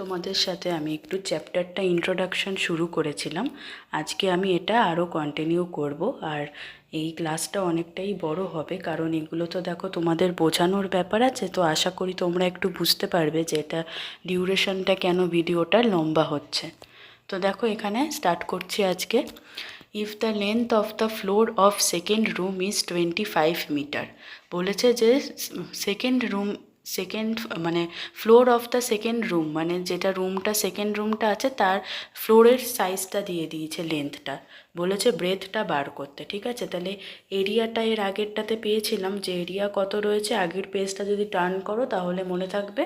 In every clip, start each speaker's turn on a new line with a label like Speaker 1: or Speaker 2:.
Speaker 1: তোমাদের সাথে আমি একটু চ্যাপ্টারটা ইন্ট্রোডাকশন শুরু করেছিলাম। আজকে আমি এটা আরও কন্টিনিউ করব আর এই ক্লাসটা অনেকটাই বড় হবে, কারণ এগুলো তো দেখো তোমাদের বোঝানোর ব্যাপার আছে, তো আশা করি তোমরা একটু বুঝতে পারবে যে এটা ডিউরেশনটা কেন ভিডিওটা লম্বা হচ্ছে। তো দেখো এখানে স্টার্ট করছি আজকে। If the length of the floor of second room is twenty five metre বলেছে যে সেকেন্ড রুম সেকেন্ড মানে floor of the second room মানে যেটা রুমটা সেকেন্ড রুমটা আছে, তার ফ্লোরের সাইজটা দিয়ে দিয়েছে লেন্থটা বলেছে ব্রেথটা বার করতে, ঠিক আছে? তাহলে এরিয়াটা এর আগেরটাতে পেয়েছিলাম, যে এরিয়া কত রয়েছে, আগের পেজটা যদি টার্ন করো, তাহলে মনে থাকবে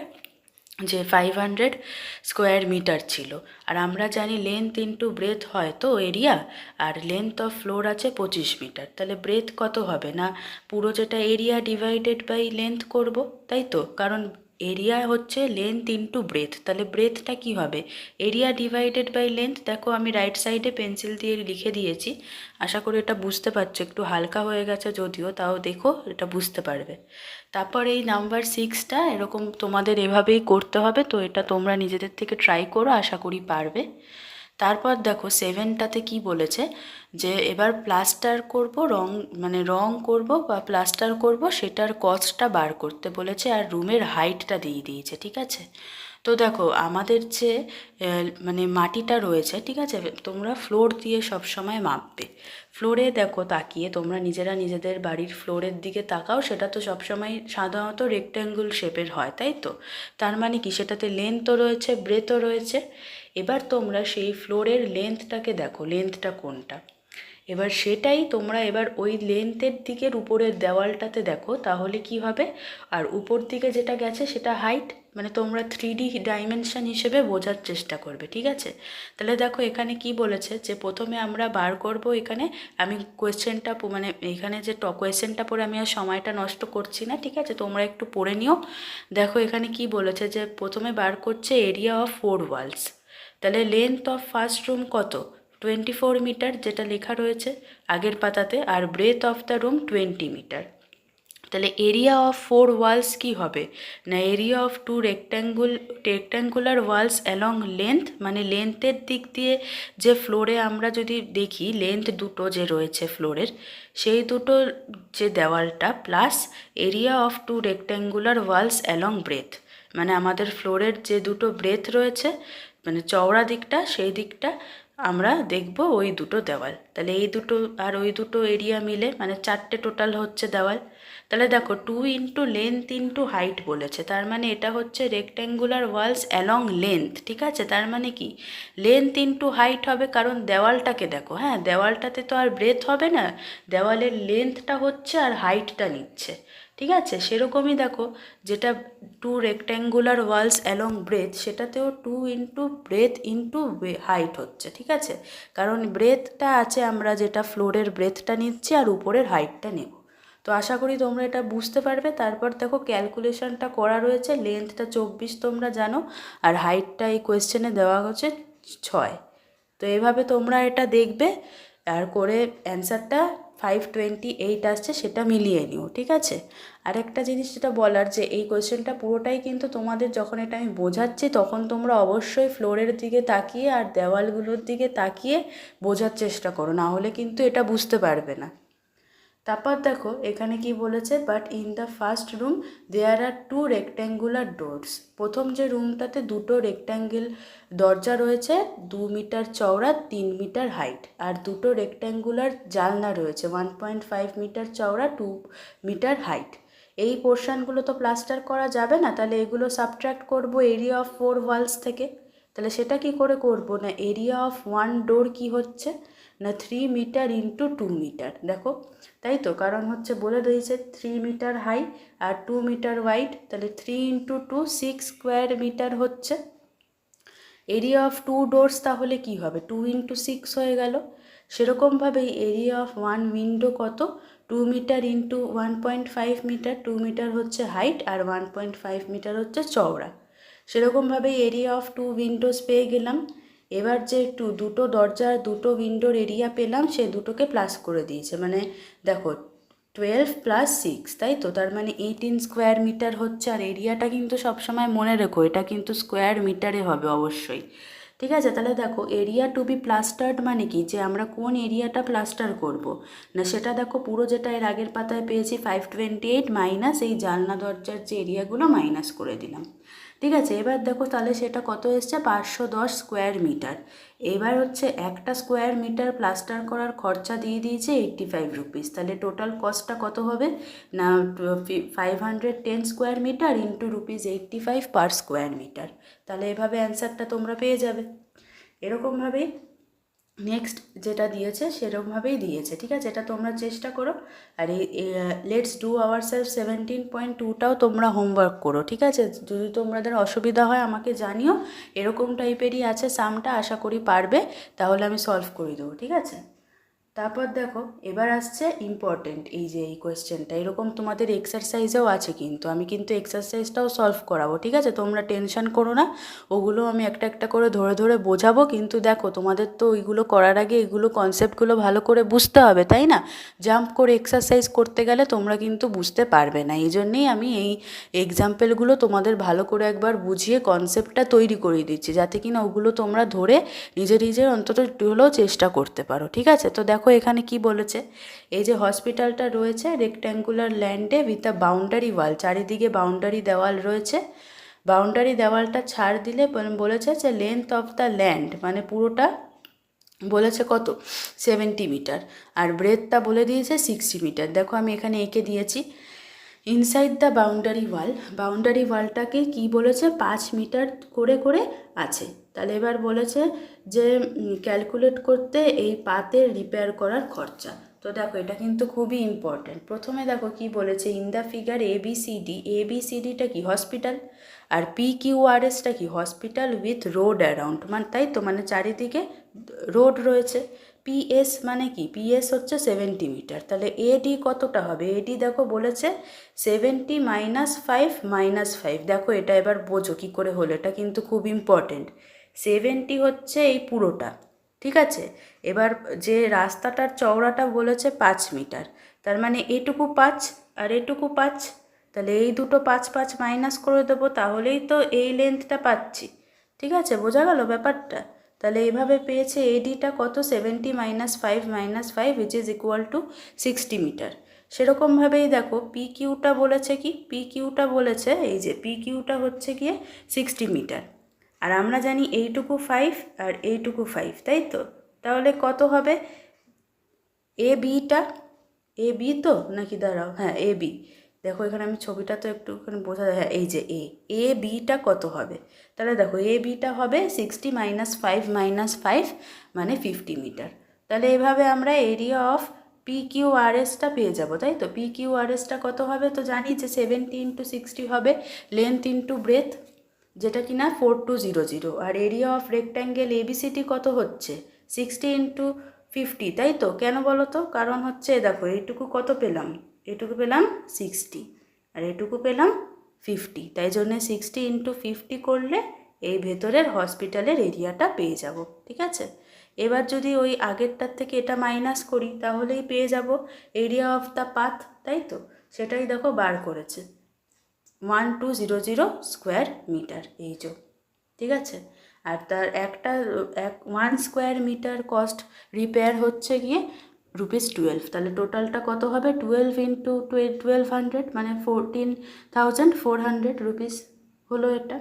Speaker 1: যে ফাইভ হান্ড্রেড স্কোয়ার মিটার ছিল। আর আমরা জানি লেন্থ ইন্টু ব্রেথ হয় তো এরিয়া আর লেন্থ অফ ফ্লোর আছে পঁচিশ মিটার তাহলে ব্রেথ কত হবে না? পুরো যেটা এরিয়া ডিভাইডেড বাই লেন্থ করব, তাই তো? কারণ এরিয়া হচ্ছে লেন্থ ইন্টু ব্রেথ তাহলে ব্রেথটা কি হবে? এরিয়া ডিভাইডেড বাই লেন্থ দেখো আমি রাইট সাইডে পেন্সিল দিয়ে লিখে দিয়েছি। আশা করি এটা বুঝতে পারছ, একটু হালকা হয়ে গেছে যদিও, তাও দেখো এটা বুঝতে পারবে। তারপর এই নাম্বার সিক্সটা এরকম তোমাদের এভাবেই করতে হবে, তো এটা তোমরা নিজেদের থেকে ট্রাই করো, আশা করি পারবে। তারপর দেখো সেভেনটাতে কি বলেছে? যে এবার প্লাস্টার করব, রং মানে রং করব বা প্লাস্টার করব, সেটার কস্টটা বার করতে বলেছে আর রুমের হাইটটা দিয়ে দিয়েছে, ঠিক আছে? তো দেখো আমাদের যে মানে মাটিটা রয়েছে, ঠিক আছে? তোমরা ফ্লোর দিয়ে সব সময় মাপবে। ফ্লোরে দেখো তাকিয়ে তোমরা নিজেরা নিজেদের বাড়ির ফ্লোরের দিকে তাকাও, সেটা তো সবসময় সাধারণত রেক্ট্যাঙ্গুল শেপের হয়, তাই তো? তার মানে কি? সেটাতে লেন্থও রয়েছে ব্রেথও রয়েছে। এবার তোমরা সেই ফ্লোরের লেন্থটাকে দেখো লেন্থটা কোনটা? এবার সেটাই তোমরা এবার ওই লেন্থের দিকের উপরের দেওয়ালটাতে দেখো, তাহলে কি হবে? আর উপর দিকে যেটা গেছে সেটা হাইট মানে তোমরা থ্রি ডি ডাইমেনশান হিসেবে বোঝার চেষ্টা করবে, ঠিক আছে? তাহলে দেখো এখানে কি বলেছে যে প্রথমে আমরা বার করব এখানে, আমি কোয়েশ্চেনটা মানে এখানে যে ট কোয়েশ্চেনটা পড়ে আমি আর সময়টা নষ্ট করছি না, ঠিক আছে? তোমরা একটু পড়ে নিও। দেখো এখানে কি বলেছে যে প্রথমে বার করছে এরিয়া অফ ফোর ওয়ালস তাহলে লেন্থ অফ ফার্স্ট রুম কত? টোয়েন্টি ফোর মিটার যেটা লেখা রয়েছে, আগের পাতাতে, আর breadth of the room twenty metre তাহলে এরিয়া অফ ফোর ওয়ালস কি হবে? না area of two rectangle rectangular walls along length মানে লেন্থের দিক দিয়ে যে ফ্লোরে আমরা যদি দেখি লেন্থ দুটো যে রয়েছে ফ্লোরের সেই দুটো যে দেওয়ালটা plus area of two rectangular walls along breadth মানে আমাদের ফ্লোরের যে দুটো ব্রেথ রয়েছে মানে চওড়া দিকটা, সেই দিকটা আমরা দেখব ওই দুটো দেওয়াল। তাহলে এই দুটো আর ওই দুটো এরিয়া মিলে মানে চারটে টোটাল হচ্ছে দেওয়াল। তাহলে দেখো two into length into height বলেছে। তার মানে এটা হচ্ছে রেক্ট্যাঙ্গুলার ওয়ালস অ্যালং লেন্থ ঠিক আছে? তার মানে কি? লেন্থ ইন্টু হাইট হবে কারণ দেওয়ালটাকে দেখো হ্যাঁ? দেওয়ালটাতে তো আর ব্রেথ হবে না। দেওয়ালের লেন্থটা হচ্ছে আর হাইটটা নিচ্ছে। ঠিক আছে? সেরকমই দেখো, যেটা two rectangular walls along breadth সেটাতেও two into breadth into height হচ্ছে, ঠিক আছে? কারণ ব্রেথটা আছে, আমরা যেটা ফ্লোরের ব্রেথটা নিচ্ছি আর উপরের হাইটটা নেব। তো আশা করি তোমরা এটা বুঝতে পারবে। তারপর দেখো ক্যালকুলেশনটা করা রয়েছে লেন্থটা চব্বিশ তোমরা জানো, আর হাইটটা এই কোয়েশ্চেনে দেওয়া হচ্ছে ছয়। তো এভাবে তোমরা এটা দেখবে, আর করে অ্যান্সারটা ফাইভ টোয়েন্টি এইট আসছে, সেটা মিলিয়ে নিও, ঠিক আছে? আর একটা জিনিস যেটা বলার যে, এই কোয়েশ্চেনটা পুরোটাই কিন্তু তোমাদের যখন এটা আমি বোঝাচ্ছি, তখন তোমরা অবশ্যই ফ্লোরের দিকে তাকিয়ে আর দেওয়ালগুলোর দিকে তাকিয়ে বোঝার চেষ্টা করো, না হলে কিন্তু এটা বুঝতে পারবে না। তারপর দেখো, এখানে কি বলেছে but in the first room there are two rectangular doors প্রথম যে রুমটাতে দুটো রেক্ট্যাঙ্গেল দরজা রয়েছে, দু মিটার চওড়া, তিন মিটার হাইট আর দুটো রেক্ট্যাঙ্গুলার জানলা রয়েছে ওয়ান পয়েন্ট ফাইভ মিটার চওড়া টু মিটার হাইট এই পোর্শনগুলো তো প্লাস্টার করা যাবে না, তাহলে এগুলো সাবট্র্যাক্ট করব এরিয়া অফ ফোর ওয়ালস থেকে। তাহলে সেটা কি করে করব? না এরিয়া অফ ওয়ান ডোর কি হচ্ছে? না three metre into two metre দেখো, তাই তো? কারণ হচ্ছে বলে দিয়েছে থ্রি মিটার হাই আর টু মিটার ওয়াইড তাহলে three into two six square metre হচ্ছে। এরিয়া অফ টু ডোরস তাহলে কি হবে? টু ইন্টু সিক্স হয়ে গেল। সেরকমভাবেই এরিয়া অফ ওয়ান উইন্ডো কত? Two metre into one point five metre two metre হচ্ছে হাইট আর ওয়ান পয়েন্ট ফাইভ মিটার হচ্ছে চওড়া। সেরকমভাবেই এরিয়া অফ টু উইন্ডোজ পেয়ে গেলাম। এবার যে একটু দুটো দরজার দুটো উইন্ডোর এরিয়া পেলাম, সে দুটোকে প্লাস করে দিয়েছে। মানে দেখো টুয়েলভ প্লাস সিক্স তাই তো? তার মানে এইটিন স্কোয়ার মিটার হচ্ছে, আর এরিয়াটা কিন্তু সবসময় মনে রেখো, এটা কিন্তু স্কোয়ার মিটারে হবে অবশ্যই। ঠিক আছে? তাহলে দেখো এরিয়া টু বি প্লাস্টার্ড মানে কি? যে আমরা কোন এরিয়াটা প্লাস্টার করব? না, সেটা দেখো, পুরো যেটা এর আগের পাতায় পেয়েছি ফাইভ টোয়েন্টি এইট মাইনাস এই জানলা দরজার যে এরিয়াগুলো মাইনাস করে দিলাম। ঠিক আছে, এবার দেখো তাহলে সেটা কত এসছে? পাঁচশো দশ স্কোয়ার মিটার এবার হচ্ছে একটা স্কোয়ার মিটার প্লাস্টার করার খরচা দিয়ে দিয়েছে এইট্টি ফাইভ রুপিস তাহলে টোটাল কস্টটা কত হবে? না five hundred ten square metre into rupees eighty five per square metre তাহলে এভাবে অ্যান্সারটা তোমরা পেয়ে যাবে। এরকমভাবেই নেক্সট যেটা দিয়েছে সেরকমভাবেই দিয়েছে, ঠিক আছে? এটা তোমরা চেষ্টা করো। আর এই let's do our self seventeen point টুটাও তোমরা হোমওয়ার্ক করো, ঠিক আছে? যদি তোমাদের অসুবিধা হয় আমাকে জানিও। এরকম টাইপেরই আছে সামটা আশা করি পারবে। তাহলে আমি সলভ করে দেবো, ঠিক আছে? তারপর দেখো, এবার আসছে ইম্পর্টেন্ট এই যে এই কোয়েশ্চেনটা এরকম তোমাদের এক্সারসাইজেও আছে কিন্তু। আমি কিন্তু এক্সারসাইজটাও সলভ করাবো, ঠিক আছে? তোমরা টেনশন করো না। ওগুলো আমি একটা একটা করে ধরে ধরে বোঝাবো। কিন্তু দেখো, তোমাদের তো ওইগুলো করার আগে এগুলো কনসেপ্টগুলো ভালো করে বুঝতে হবে, তাই না? জাম্প করে এক্সারসাইজ করতে গেলে তোমরা কিন্তু বুঝতে পারবে না। এই জন্যেই আমি এই এক্সাম্পেলগুলো তোমাদের ভালো করে একবার বুঝিয়ে কনসেপ্টটা তৈরি করে দিচ্ছি, যাতে কিনা ওগুলো তোমরা ধরে নিজের নিজের অন্তত হলেও চেষ্টা করতে পারো, ঠিক আছে? তো দেখো এখানে কি বলেছে? এই যে হসপিটালটা রয়েছে রেক্ট্যাঙ্গুলার ল্যান্ডে উইথ আ বাউন্ডারি ওয়াল চারিদিকে বাউন্ডারি দেওয়াল রয়েছে। বাউন্ডারি দেওয়ালটা ছাড় দিলে বলেছে যে লেন্থ অফ দ্য ল্যান্ড মানে পুরোটা বলেছে কত? সেভেন্টি মিটার আর ব্রেথটা বলে দিয়েছে সিক্সটি মিটার দেখো আমি এখানে এঁকে দিয়েছি। Inside the boundary wall boundary ওয়ালটাকে কি বলেছে? পাঁচ মিটার করে করে আছে। তাহলে এবার বলেছে যে ক্যালকুলেট করতে এই পাতের রিপেয়ার করার খরচা। তো দেখো, এটা কিন্তু খুবই ইম্পর্ট্যান্ট প্রথমে দেখো কি বলেছে in the figure A B C D A B C ডিটা কি হসপিটাল আর পি কিউ আর এসটা কি হসপিটাল উইথ রোড অ্যারাউন্ড মানে তাই তো? মানে চারিদিকে রোড রয়েছে। পিএস মানে কি? পিএস হচ্ছে সেভেন্টি মিটার তাহলে এডি কতটা হবে? এডি দেখো বলেছে seventy minus five minus five দেখো এটা এবার বোঝো কী করে হলো। এটা কিন্তু খুব ইম্পর্টেন্ট সেভেন্টি হচ্ছে এই পুরোটা, ঠিক আছে? এবার যে রাস্তাটার চওড়াটা বলেছে পাঁচ মিটার, তার মানে এটুকু পাঁচ আর এটুকু পাঁচ, তাহলে এই দুটো পাঁচ পাঁচ মাইনাস করে দেবো, তাহলেই তো এই লেন্থটা পাচ্ছি, ঠিক আছে? বোঝা গেল ব্যাপারটা? তাহলে এইভাবে পেয়েছে এডিটা কত? Seventy minus five minus five which is equal to sixty metre সেরকমভাবেই দেখো পি কিউটা বলেছে কি? পি কিউটা বলেছে, এই যে পি কিউটা হচ্ছে গিয়ে সিক্সটি মিটার আর আমরা জানি এইটুকু ফাইভ আর এইটুকু ফাইভ তাই তো? তাহলে কত হবে? এ বিটা এ বি তো? নাকি দাঁড়াও হ্যাঁ এ বি দেখো, এখানে আমি ছবিটা তো একটুখানি বোঝা যায় হ্যাঁ এই যে এ এ বিটা কত হবে? তাহলে দেখো এ বিটা হবে sixty minus five minus five মানে ফিফটি মিটার তাহলে এভাবে আমরা area of P Q R এসটা পেয়ে যাব, তাই তো? পি কিউ আর এসটা কত হবে? তো জানি যে সেভেন্টি ইন্টু সিক্সটি হবে লেন্থ ইন্টু ব্রেথ যেটা কিনা ফোর টু জিরো জিরো আর এরিয়া অফ রেক্ট্যাঙ্গেল এবিসিটি কত হচ্ছে? সিক্সটি ইন্টু ফিফটি তাই তো? কেন বলো তো? কারণ হচ্ছে, দেখো এইটুকু কত পেলাম? এটুকু পেলাম সিক্সটি আর এটুকু পেলাম ফিফটি তাই জন্যে সিক্সটি ইন্টু ফিফটি করলে এই ভেতরের হসপিটালের এরিয়াটা পেয়ে যাব, ঠিক আছে? এবার যদি ওই আগেরটার থেকে এটা মাইনাস করি, তাহলেই পেয়ে যাব এরিয়া অফ দ্য পাথ তাই তো? সেটাই দেখো বার করেছে। One two zero zero square metre এই যে, ঠিক আছে? আর তার একটা, এক one square metre cost repair হচ্ছে গিয়ে রুপিস টুয়েলভ তাহলে টোটালটা কত হবে? টুয়েলভ ইন্টু টুয়েলভ হান্ড্রেড মানে fourteen thousand four hundred rupees হলো এটা।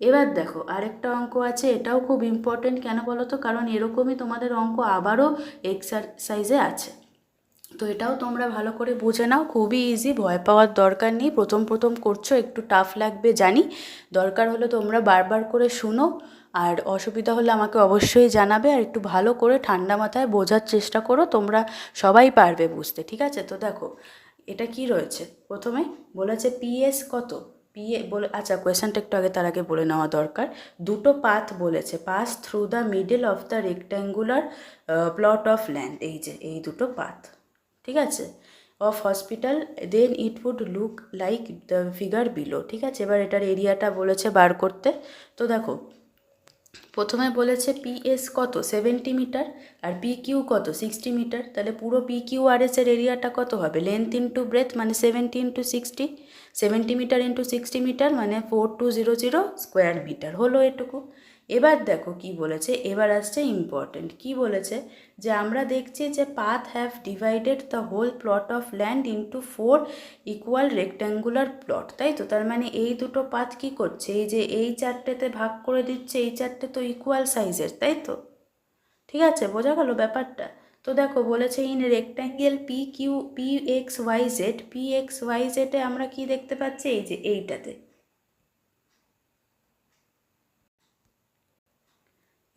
Speaker 1: এবার দেখো, আরেকটা অঙ্ক আছে, এটাও খুব ইম্পর্টেন্ট কেন বলো তো? কারণ এরকমই তোমাদের অঙ্ক আবারও এক্সারসাইজে আছে। তো এটাও তোমরা ভালো করে বুঝে নাও, খুবই ইজি ভয় পাওয়ার দরকার নেই। প্রথম প্রথম করছ, একটু টাফ লাগবে, জানি। দরকার হলে তোমরা বারবার করে শুনো, আর অসুবিধা হলে আমাকে অবশ্যই জানাবে, আর একটু ভালো করে ঠান্ডা মাথায় বোঝার চেষ্টা করো, তোমরা সবাই পারবে বুঝতে, ঠিক আছে? তো দেখো, এটা কি রয়েছে? প্রথমে বলেছে পিএস কত? পিএ বলে আচ্ছা কোয়েশনটা একটু আগে তার আগে বলে নেওয়া দরকার। দুটো পাথ বলেছে pass through the middle of the rectangular plot of land এই যে, এই দুটো পাথ ঠিক আছে? Of hospital then it would look like the figure below ঠিক আছে? এবার এটার এরিয়াটা বলেছে বার করতে। তো দেখো, প্রথমে বলেছে পিএস কত? সেভেন্টি মিটার আর পি কিউ কত? সিক্সটি মিটার তাহলে পুরো পি কিউ আর এস এর এরিয়াটা কত হবে? লেন্থ ইন্টু ব্রেথ মানে seventy into sixty seventy metre into sixty metre মানে four two zero zero square metre হলো এটুকু। এবার দেখো কি বলেছে, এবার আসছে ইম্পর্টেন্ট কি বলেছে? যে আমরা দেখছি যে path have divided the whole plot of land into four equal rectangular plot তাই তো? তার মানে এই দুটো পাথ কি করছে? এই যে এই চারটেতে ভাগ করে দিচ্ছে, এই চারটে তো ইকুয়াল সাইজের তাই তো? ঠিক আছে, বোঝা গেল ব্যাপারটা? তো দেখো বলেছে in rectangle P Q P X Y Z P X Y জেডে আমরা কি দেখতে পাচ্ছি? এই যে এইটাতে।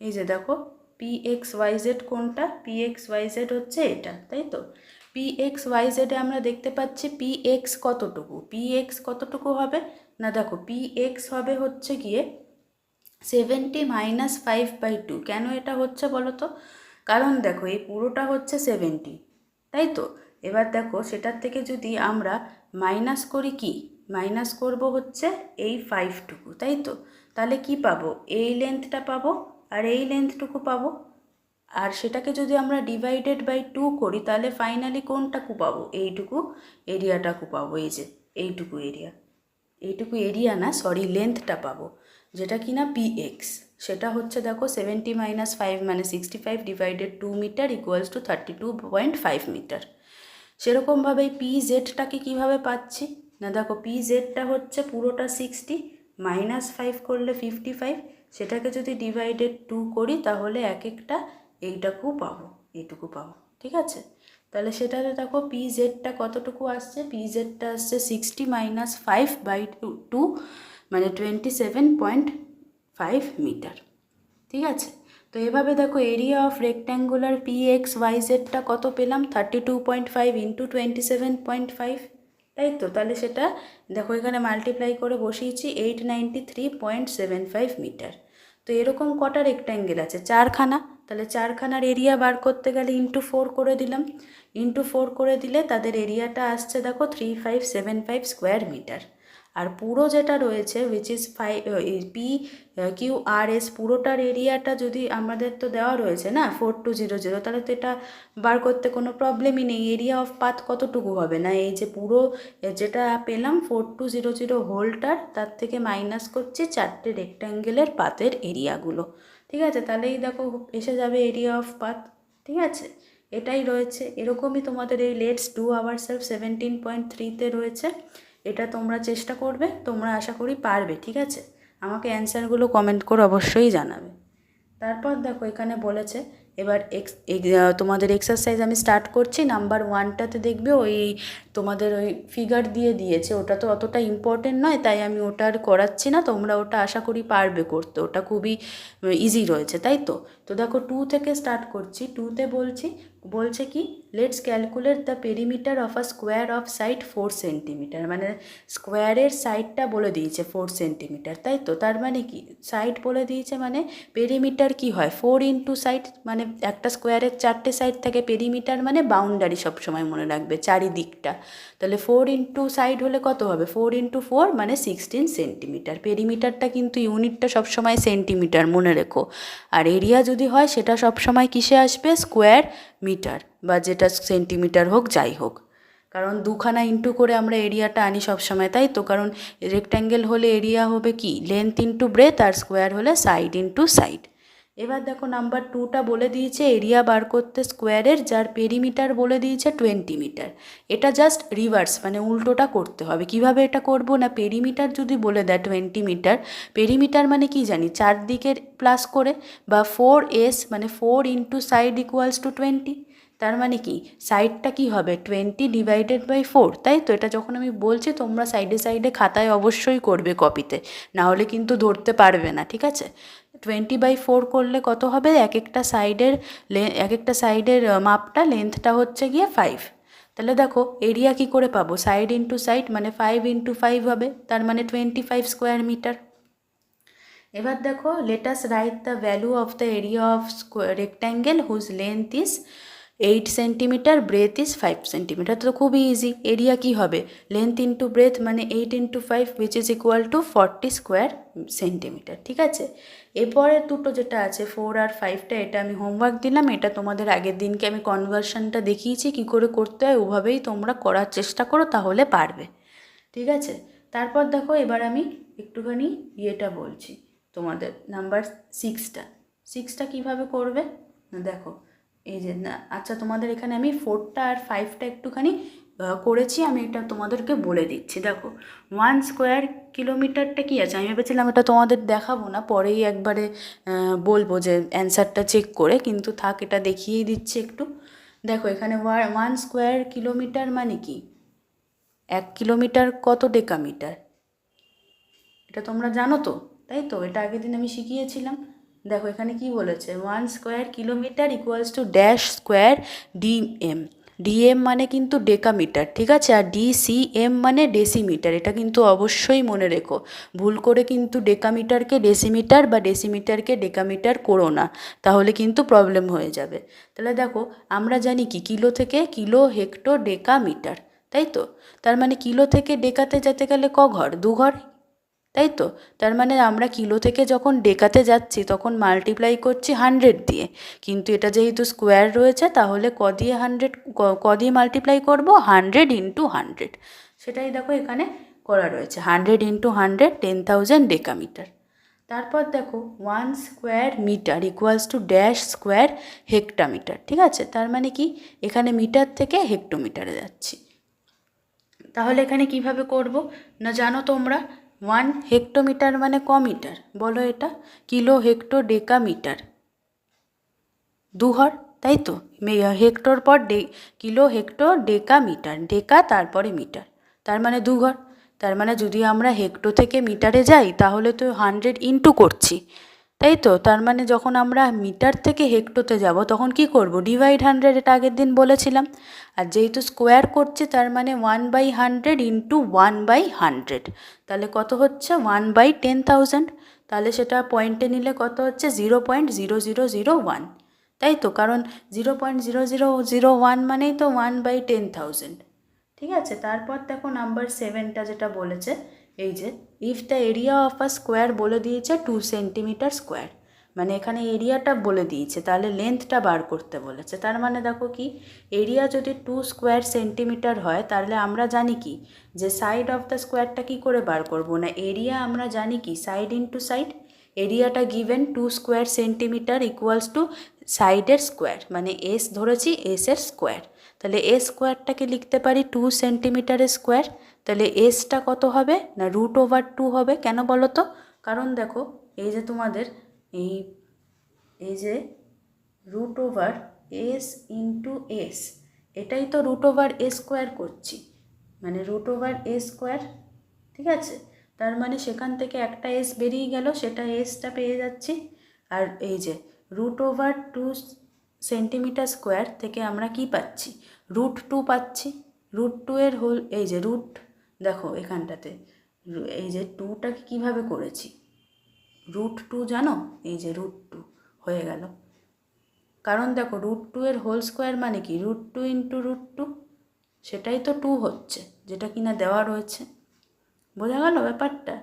Speaker 1: এই যে দেখো পি এক্স ওয়াই জেড কোনটা? পি এক্স ওয়াই জেড হচ্ছে এটা, তাই তো? পি এক্স ওয়াই জেডে আমরা দেখতে পাচ্ছি পি এক্স কতটুকু? পি এক্স কতটুকু হবে? না দেখো পি এক্স হবে হচ্ছে গিয়ে seventy minus five by two কেন এটা হচ্ছে বলো তো? কারণ দেখো, এই পুরোটা হচ্ছে সেভেন্টি তাই তো? এবার দেখো, সেটার থেকে যদি আমরা মাইনাস করি কি? মাইনাস করব হচ্ছে এই ফাইভটুকু তাই তো? তাহলে কি পাবো? এই লেন্থটা পাবো? আর এই লেন্থটুকু পাবো। আর সেটাকে যদি আমরা ডিভাইডেড বাই টু করি, তাহলে ফাইনালি কোনটাকু পাবো? এইটুকু এরিয়াটাকু পাবো। এই যে, এইটুকু এরিয়া এইটুকু এরিয়া না সরি লেন্থটা পাবো, যেটা কিনা পি এক্স সেটা হচ্ছে দেখো সেভেন্টি মাইনাস ফাইভ মানে sixty five divided two metre equals to thirty two point five metre সেরকমভাবে পি জেডটাকে কীভাবে পাচ্ছি? না দেখো পি জেডটা হচ্ছে পুরোটা সিক্সটি মাইনাস ফাইভ করলে ফিফটি ফাইভ সেটাকে যদি ডিভাইডেড টু করি, তাহলে এক একটা এইটাকু পাবো, এইটুকু পাবো, ঠিক আছে? তাহলে সেটাতে দেখো পি জেডটা কতটুকু আসছে? পি জেডটা আসছে sixty minus five by two মানে twenty seven point five metre ঠিক আছে? তো এভাবে দেখো area of rectangular P X Y জেডটা কত পেলাম? Thirty two point five into twenty seven point five তাই তো? তাহলে সেটা দেখো, এখানে মাল্টিপ্লাই করে বসিয়েছি eight ninety three point seven five metre তো এরকম কটা রেক্ট্যাঙ্গেল আছে? চারখানা। তাহলে চারখানার এরিয়া বার করতে গেলে ইন্টু ফোর করে দিলাম। ইন্টু ফোর করে দিলে তাদের এরিয়াটা আসছে দেখো three five seven five square metre আর পুরো যেটা রয়েছে which is five P Q R S পুরোটার এরিয়াটা যদি আমাদের তো দেওয়া রয়েছে না ফোর টু জিরো জিরো তাহলে তো এটা বার করতে কোনো প্রবলেমই নেই। এরিয়া অফ পাথ কতটুকু হবে না? এই যে পুরো যেটা পেলাম ফোর টু জিরো জিরো হোলটার তার থেকে মাইনাস করছি চারটে রেক্ট্যাঙ্গেলের পাতের এরিয়াগুলো ঠিক আছে? তাহলেই দেখো, এসে যাবে এরিয়া অফ পাথ ঠিক আছে? এটাই রয়েছে। এরকমই তোমাদের এই let's do our self seventeen point থ্রিতে রয়েছে। এটা তোমরা চেষ্টা করবে, তোমরা আশা করি পারবে, ঠিক আছে? আমাকে অ্যান্সারগুলো কমেন্ট করে অবশ্যই জানাবে। তারপর দেখো, এখানে বলেছে, এবার এক্স তোমাদের এক্সারসাইজ আমি স্টার্ট করছি নাম্বার ওয়ানটাতে দেখবে ওই তোমাদের ওই ফিগার দিয়ে দিয়েছে, ওটা তো অতটা ইম্পর্টেন্ট নয়, তাই আমি ওটা আর করাচ্ছি না, তোমরা ওটা আশা করি পারবে করতে, ওটা খুবই ইজি রয়েছে, তাই তো? তো দেখো টু থেকে স্টার্ট করছি টুতে বলছি, বলছে কি let's calculate the perimeter of a square of side four centimetre মানে স্কোয়ারের সাইডটা বলে দিয়েছে ফোর সেন্টিমিটার তাই তো? তার মানে কি সাইড বলে দিয়েছে মানে পেরিমিটার কি হয়? ফোর ইন্টু সাইড মানে একটা স্কোয়ারের চারটে সাইড থাকে পেরিমিটার মানে বাউন্ডারি সবসময় মনে রাখবে, চারিদিকটা। তাহলে ফোর ইন্টু সাইড হলে কত হবে? ফোর ইন্টু ফোর মানে সিক্সটিন সেন্টিমিটার পেরিমিটারটা কিন্তু ইউনিটটা সবসময় সেন্টিমিটার মনে রেখো। আর এরিয়া যদি হয়, সেটা সবসময় কিসে আসবে? স্কোয়ার মিটার বা যেটা সেন্টিমিটার হোক, যাই হোক। কারণ দুখানা ইন্টু করে আমরা এরিয়াটা আনি সবসময়, তাই তো? কারণ রেক্ট্যাঙ্গেল হলে এরিয়া হবে কি? লেন্থ ইন্টু ব্রেথ আর স্কোয়ার হলে সাইড ইন্টু সাইড এবার দেখো নাম্বার টুটা বলে দিয়েছে এরিয়া বার করতে স্কোয়ারের যার পেরিমিটার বলে দিয়েছে টোয়েন্টি মিটার এটা জাস্ট রিভার্স মানে উল্টোটা করতে হবে। কীভাবে এটা করব? না পেরিমিটার যদি বলে দেয় টোয়েন্টি মিটার পেরিমিটার মানে কি জানি? চারদিকের প্লাস করে বা ফোর এস মানে four into side equals to twenty তার মানে কি? সাইডটা কি হবে? টোয়েন্টি ডিভাইডেড বাই ফোর তাই তো? এটা যখন আমি বলছি, তোমরা সাইডে সাইডে খাতায় অবশ্যই করবে কপিতে না হলে কিন্তু ধরতে পারবে না, ঠিক আছে? টোয়েন্টি বাই ফোর করলে কত হবে? এক একটা সাইডের এক একটা সাইডের মাপটা লেন্থটা হচ্ছে গিয়ে ফাইভ তাহলে দেখো এরিয়া কি করে পাবো? সাইড ইন্টু সাইড মানে ফাইভ ইন্টু ফাইভ হবে, তার মানে টোয়েন্টি ফাইভ স্কোয়ার মিটার এবার দেখো let us write the value of the area of square rectangle whose length is eight centimetre breadth is five centimetre তো খুবই ইজি এরিয়া কি হবে? লেন্থ ইন্টু ব্রেথ মানে eight into five which is equal to forty square centimetre ঠিক আছে? এরপরে দুটো যেটা আছে ফোর আর ফাইভটা এটা আমি হোমওয়ার্ক দিলাম। এটা তোমাদের আগের দিনকে আমি কনভার্সনটা দেখিয়েছি, কি করে করতে হয়, ওভাবেই তোমরা করার চেষ্টা করো, তাহলে পারবে। ঠিক আছে? তারপর দেখো, এবার আমি একটুখানি ইয়েটা বলছি তোমাদের নাম্বার সিক্সটা সিক্সটা কীভাবে করবে? না দেখো এই যে, না আচ্ছা তোমাদের এখানে আমি ফোরটা আর ফাইভটা একটুখানি করেছি, আমি এটা তোমাদেরকে বলে দিচ্ছি। দেখো ওয়ান স্কোয়ার কিলোমিটারটা কি আছে? আমি ভেবেছিলাম এটা তোমাদের দেখাবো না, পরেই একবারে বলব যে অ্যান্সারটা চেক করে, কিন্তু থাক, এটা দেখিয়েই দিচ্ছি একটু। দেখো, এখানে ওয়ান স্কোয়ার কিলোমিটার মানে কি? এক কিলোমিটার কত ডেকামিটার এটা তোমরা জানো তো, তাই তো? এটা আগের দিন আমি শিখিয়েছিলাম। দেখো এখানে কি বলেছে? One square kilometre equals to dash square DM DM মানে কিন্তু ডেকামিটার ঠিক আছে? আর ডিসিএম মানে ডেসিমিটার এটা কিন্তু অবশ্যই মনে রেখো। ভুল করে কিন্তু ডেকামিটারকে ডেসিমিটার বা ডেসিমিটারকে ডেকামিটার করো না, তাহলে কিন্তু প্রবলেম হয়ে যাবে। তাহলে দেখো, আমরা জানি কি? কিলো থেকে কিলো হেক্টো ডেকামিটার তাই তো? তার মানে কিলো থেকে ডেকাতে যেতে গেলে ক ঘর দু ঘর তাই তো তার মানে আমরা কিলো থেকে যখন ডেকাতে যাচ্ছি, তখন মাল্টিপ্লাই করছি হান্ড্রেড দিয়ে। কিন্তু এটা যেহেতু স্কোয়ার রয়েছে, তাহলে ক দিয়ে হান্ড্রেড ক দিয়ে মাল্টিপ্লাই করব হান্ড্রেড ইন্টু হান্ড্রেড সেটাই দেখো এখানে করা রয়েছে। Hundred into hundred ten thousand decametre তারপর দেখো one square metre equals to dash square hectometre ঠিক আছে? তার মানে কি? এখানে মিটার থেকে হেক্টোমিটারে যাচ্ছি। তাহলে এখানে কীভাবে করব? না জানো তোমরা? ওয়ান হেক্টোমিটার মানে ক মিটার বলো এটা, কিলো হেক্টো ডেকা মিটার দুঘর তাই তো? হেক্টর পর day, kilo hecto deca metre deca তারপরে মিটার। তার মানে দুঘর তার মানে যদি আমরা হেক্টো থেকে মিটারে যাই, তাহলে তো হান্ড্রেড ইন্টু করছি। তাই তো? তার মানে যখন আমরা মিটার থেকে হেক্টোতে যাব, তখন কি করব? ডিভাইড হান্ড্রেড এটা আগের দিন বলেছিলাম। আর যেহেতু স্কোয়ার করছে, তার মানে one by hundred into one by hundred তাহলে কত হচ্ছে? ওয়ান বাই টেন থাউজেন্ড তাহলে সেটা পয়েন্টে নিলে কত হচ্ছে? Zero point zero zero zero one তাই তো? কারণ zero point zero zero zero one মানেই তো ওয়ান বাই টেন থাউজেন্ড ঠিক আছে? তারপর দেখো নাম্বার সেভেনটা যেটা বলেছে এই যে if the area of a square বলে দিয়েছে টু সেন্টিমিটার স্কোয়ার মানে এখানে এরিয়াটা বলে দিয়েছে, তাহলে লেন্থটা বার করতে বলেছে। তার মানে দেখো কি এরিয়া যদি টু স্কোয়ার সেন্টিমিটার হয়, তাহলে আমরা জানি কি, যে সাইড অফ দ্য স্কোয়ারটা কি করে বার করব? না এরিয়া আমরা জানি কি সাইড ইন্টু সাইড এরিয়াটা given two square centimetre equals to সাইডের স্কোয়ার মানে এস ধরেছি এসের স্কোয়ার তাহলে এস স্কোয়ারটাকে লিখতে পারি টু সেন্টিমিটারের স্কোয়ার তাহলে এসটা কত হবে না রুট ওভার টু হবে? কেন বলো তো? কারণ দেখো, এই যে তোমাদের, এই এই যে root over S into S এটাই তো রুট ওভার এ স্কোয়ার করছি। মানে রুট ওভার এ স্কোয়ার ঠিক আছে? তার মানে সেখান থেকে একটা এস বেরিয়ে গেল, সেটা এসটা পেয়ে যাচ্ছি। আর এই যে root over two centimetre square থেকে আমরা কি পাচ্ছি? রুট টু পাচ্ছি। রুট টু এর হোল এই যে রুট দেখো এখানটাতে, এই যে টুটাকে কীভাবে করেছি? রুট টু জানো? এই যে রুট টু হয়ে গেল। কারণ দেখো রুট টু এর হোল স্কোয়ার মানে কি? Root two into root two সেটাই তো টু হচ্ছে, যেটা কিনা দেওয়া রয়েছে। বোঝা গেল ব্যাপারটা?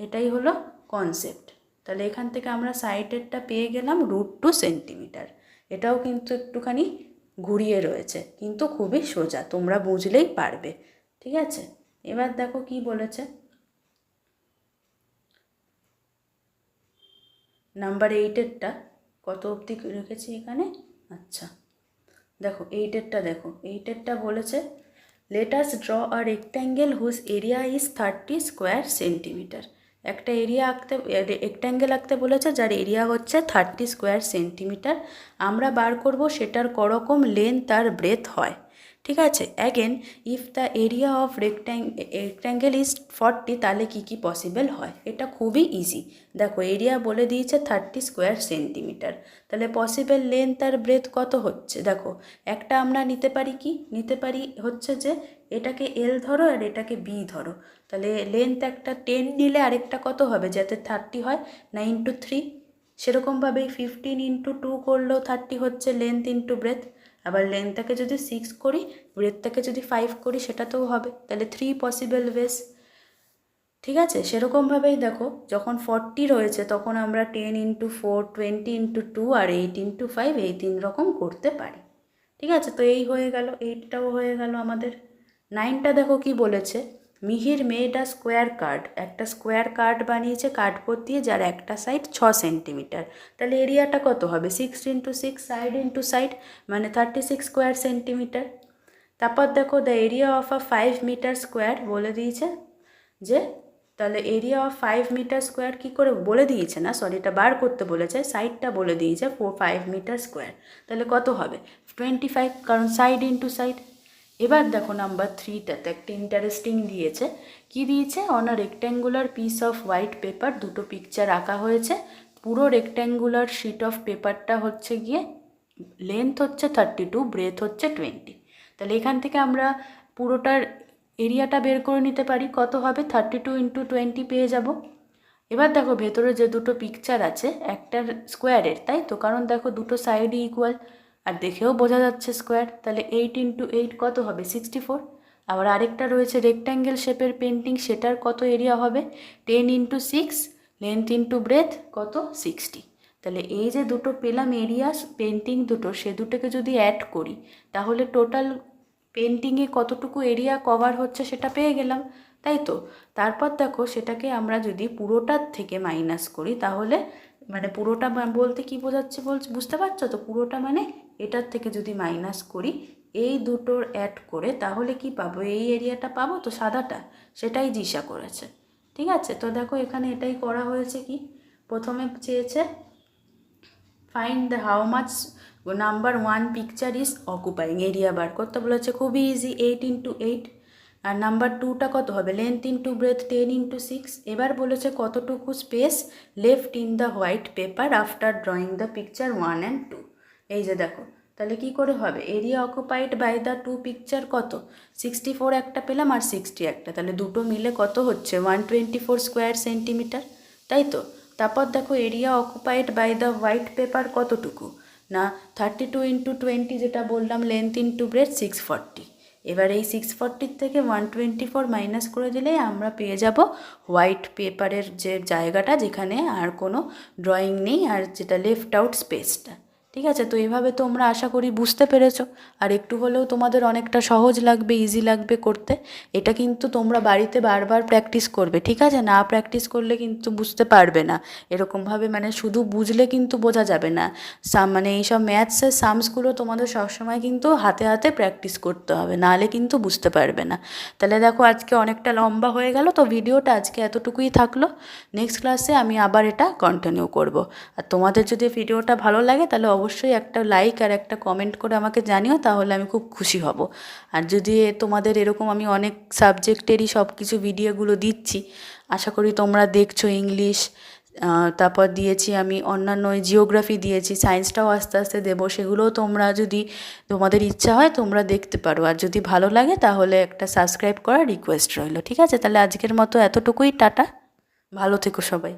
Speaker 1: এটাই হলো কনসেপ্ট তাহলে এখান থেকে আমরা সাইডেরটা পেয়ে গেলাম রুট টু সেন্টিমিটার এটাও কিন্তু একটুখানি ঘুরিয়ে রয়েছে, কিন্তু খুবই সোজা, তোমরা বুঝলেই পারবে। ঠিক আছে? এবার দেখো কি বলেছে। নাম্বার এইটেরটা কত অবধি রেখেছি এখানে? আচ্ছা দেখো এইটেরটা দেখো এইটেরটা বলেছে let us draw a rectangle whose area is thirty square centimetre একটা এরিয়া আঁকতে রেক্ট্যাঙ্গেল আঁকতে বলেছে, যার এরিয়া হচ্ছে থার্টি স্কোয়ার সেন্টিমিটার আমরা বার করব, সেটার করকম লেন্থ আর ব্রেথ হয়। ঠিক আছে? Again if the area of rectangle rectangle is forty তাহলে কী কী পসিবল হয়? এটা খুবই ইজি দেখো এরিয়া বলে দিয়েছে থার্টি স্কোয়ার সেন্টিমিটার তাহলে পসিবল লেন্থ আর ব্রেথ কত হচ্ছে? দেখো, একটা আমরা নিতে পারি কি? নিতে পারি হচ্ছে যে, এটাকে এল ধরো আর এটাকে বি ধরো। তাহলে লেন্থ একটা টেন নিলে আরেকটা কত হবে? যাতে থার্টি হয় না ইন্টু থ্রি সেরকমভাবেই ফিফটিন ইন্টু টু করলেও থার্টি হচ্ছে লেন্থ ইন্টু ব্রেথ আবার লেন্থটাকে যদি সিক্স করি ব্রেথটাকে যদি ফাইভ করি সেটা তো হবে। তাহলে থ্রি পসিবল ওয়েস ঠিক আছে? সেরকমভাবেই দেখো, যখন ফর্টি রয়েছে, তখন আমরা ten into four twenty into two আর এইট ইন্টু ফাইভ এই তিন রকম করতে পারি। ঠিক আছে? তো এই হয়ে গেল এইটটাও হয়ে গেল আমাদের। নাইনটা দেখো কি বলেছে? মিহির আ স্কোয়ার কার্ড, একটা স্কোয়ার কার্ড বানিয়েছে কার্ডবোর্ড দিয়ে, যার একটা সাইড ছ সেন্টিমিটার। তাহলে এরিয়াটা কত হবে? Six into six side into side মানে থার্টি সিক্স স্কোয়ার সেন্টিমিটার তারপর দেখো the area of a five metre square বলে দিয়েছে যে, তাহলে area of five metre square কী করে, বলে দিয়েছে না সরি এটা বার করতে বলেছে সাইডটা বলে দিয়েছে ফোর ফাইভ মিটার স্কোয়ার তাহলে কত হবে? টোয়েন্টি ফাইভ কারণ সাইড ইন্টু সাইড এবার দেখো নাম্বার থ্রিটাতে একটা ইন্টারেস্টিং দিয়েছে। কি দিয়েছে? A rectangular piece of white paper দুটো পিকচার আঁকা হয়েছে। পুরো রেক্ট্যাঙ্গুলার শিট অফ পেপারটা হচ্ছে গিয়ে লেন্থ হচ্ছে থার্টি টু ব্রেথ হচ্ছে টোয়েন্টি তাহলে এখান থেকে আমরা পুরোটার এরিয়াটা বের করে নিতে পারি। কত হবে? থার্টি টু ইন্টু টোয়েন্টি পেয়ে যাব। এবার দেখো ভেতরে যে দুটো পিকচার আছে, একটার স্কোয়ারের তাই তো? কারণ দেখো দুটো সাইডই ইকুয়াল আর দেখেও বোঝা যাচ্ছে স্কোয়ার তাহলে এইট ইন্টু এইট কত হবে? সিক্সটি ফোর আবার আরেকটা রয়েছে রেক্ট্যাঙ্গেল শেপের পেন্টিং সেটার কত এরিয়া হবে? Ten into six length into breadth কত? সিক্সটি তাহলে এই যে দুটো পেলাম এরিয়া পেন্টিং দুটো, সে দুটোকে যদি অ্যাড করি, তাহলে টোটাল পেন্টিংয়ে কতটুকু এরিয়া কভার হচ্ছে সেটা পেয়ে গেলাম, তাই তো? তারপর দেখো, সেটাকে আমরা যদি পুরোটার থেকে মাইনাস করি, তাহলে মানে পুরোটা বলতে কি বোঝাচ্ছে বলছে, বুঝতে পারছ তো? পুরোটা মানে এটার থেকে যদি মাইনাস করি, এই দুটোর অ্যাড করে তাহলে কি পাবো? এই এরিয়াটা পাবো তো সাদাটা? সেটাই জিসা করেছে। ঠিক আছে? তো দেখো এখানে এটাই করা হয়েছে কি? প্রথমে চেয়েছে find the how much number one picture is occupying area বার করতে বলেছে, খুবই ইজি এইট ইন্টু এইট আর নাম্বার টুটা কত হবে? Length into breadth ten into six এবার বলেছে কতটুকু space left in the white paper after drawing the picture one and two এই যে দেখো, তাহলে কি করে হবে? Area occupied by the two picture কত? সিক্সটি ফোর একটা পেলাম আর সিক্সটি একটা। তাহলে দুটো মিলে কত হচ্ছে? One twenty four square centimetre তাই তো? তারপর দেখো area occupied by the white paper কতটুকু? না থার্টি টু ইন্টু টোয়েন্টি যেটা বললাম length into breadth six forty এবার এই সিক্স ফর্টির থেকে ওয়ান টোয়েন্টি ফোর মাইনাস করে দিলেই আমরা পেয়ে যাব হোয়াইট পেপারের যে জায়গাটা, যেখানে আর কোনো ড্রয়িং নেই আর যেটা লেফট আউট স্পেসটা ঠিক আছে, তো এভাবে তোমরা আশা করি বুঝতে পেরেছ। আর একটু হলেও তোমাদের অনেকটা সহজ লাগবে ইজি লাগবে করতে। এটা কিন্তু তোমরা বাড়িতে বারবার প্র্যাকটিস করবে, ঠিক আছে? না প্র্যাকটিস করলে কিন্তু বুঝতে পারবে না। এরকমভাবে মানে শুধু বুঝলে কিন্তু বোঝা যাবে না। সাম মানে এইসব ম্যাথসের সামসগুলো তোমাদের সবসময় কিন্তু হাতে হাতে প্র্যাকটিস করতে হবে, নাহলে কিন্তু বুঝতে পারবে না। তাহলে দেখো, আজকে অনেকটা লম্বা হয়ে গেল, তো ভিডিওটা আজকে এতটুকুই থাকল। নেক্সট ক্লাসে আমি আবার এটা কন্টিনিউ করব। আর তোমাদের যদি ভিডিওটা ভালো লাগে, তাহলে অবশ্যই একটা লাইক আর একটা কমেন্ট করে আমাকে জানিও, তাহলে আমি খুব খুশি হব। আর যদি তোমাদের এরকম আমি অনেক সাবজেক্টেরই সব কিছু ভিডিওগুলো দিচ্ছি, আশা করি তোমরা দেখছ ইংলিশ তারপর দিয়েছি আমি অন্যান্য জিওগ্রাফি দিয়েছি সায়েন্সটাও আস্তে আস্তে দেবো, সেগুলোও তোমরা যদি তোমাদের ইচ্ছা হয় তোমরা দেখতে পারো। আর যদি ভালো লাগে তাহলে একটা সাবস্ক্রাইব করার রিকোয়েস্ট রইল, ঠিক আছে? তাহলে আজকের মতো এতটুকুই, টাটা। ভালো থেকো সবাই।